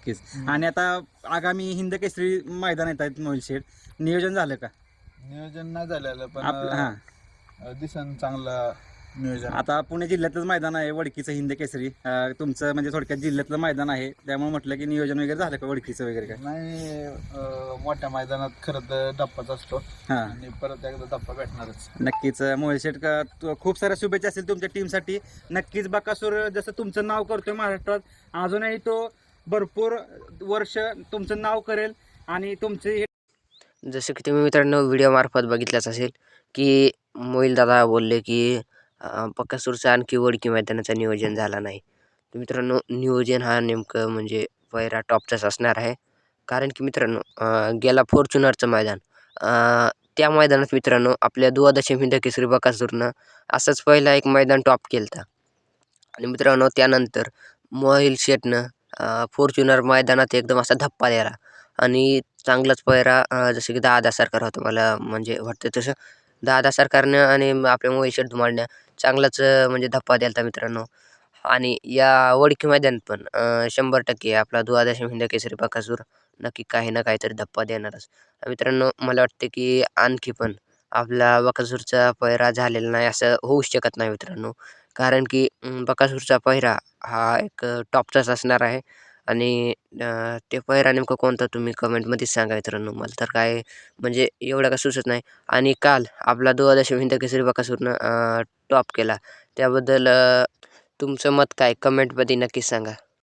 नक्कीच. आणि आता आगामी हिंद केसरी मैदान येत आहेत मोहिल शेठ. नियोजन झालं का? नियोजन नाही झालेलं पण आपलं हां. अं, दिसन चांगलं नियोजन. आता पुणे जिल्ह्यातलंच मैदान आहे वडकीचं हिंद केसरी. अं, तुमचं म्हणजे थोडक्यात जिल्ह्यातलं मैदान आहे त्यामुळे म्हटलं की नियोजन वगैरे झालं का वडकीचं वगैरे काय? नाही अं, मोठ्या मैदानात खरं तर डप्पाच असतो. हां. आणि परत एकदा डप्पा भेटणारच. नक्कीच मोहिल शेठ का तु- खूप साऱ्या शुभेच्छा असतील तुमच्या टीमसाठी नक्कीच बकासूर जसं तुमचं नाव करतोय महाराष्ट्रात अजूनही तो भरपूर वर्ष तुमचं नाव करेल आणि तुमचे हे जसं की तुम्ही मित्रांनो व्हिडिओमार्फत बघितलंच असेल की मोहिल दादा बोलले की बकासूरचं आणखी वडकी मैदानाचं नियोजन झाला नाही. तर मित्रांनो नियोजन हा नेमकं म्हणजे पहिरा टॉपचाच असणार आहे. कारण की मित्रांनो गेला फॉर्च्युनरचं मैदान. त्या मैदानात मित्रांनो आपल्या द्वादशमी हिंद केसरी बकासूरनं असंच पहिला एक मैदान टॉप केलं होतं आणि मित्रांनो त्यानंतर मोहिल शेटनं फॉर्च्युनर मैदानात एकदम असा धप्पा द्यायला. आणि चांगलाच पहिरा जसं की दादा सरकार होतं मला म्हणजे वाटतं तसं. दादा सरकारनं आणि आपल्या मोहित शेठ धुमाळनं चांगलाच म्हणजे धप्पा द्यायला होता मित्रांनो. आणि या वडकी मैदानात पण शंभर टक्के आपला द्वादश हिंद केसरी बकासूर नक्की काही ना काहीतरी धप्पा देणारच. मित्रांनो मला वाटते की आणखी पण आपला बकासूरचा पहिरा झालेला नाही असं होऊच शकत नाही मित्रांनो. कारण की बकासूरचा पहिरा हा एक टॉपचाच असणार आहे. आणि ते पहिरा नेमकं कोणता तुम्ही कमेंटमध्येच सांगा मित्रांनो मला. तर काय म्हणजे एवढं का सुचत नाही. आणि काल आपला द्वादश हिंद केसरी बकासूरनं टॉप केला. त्याबद्दल तुमचं मत काय? कमेंटमध्ये नक्कीच सांगा.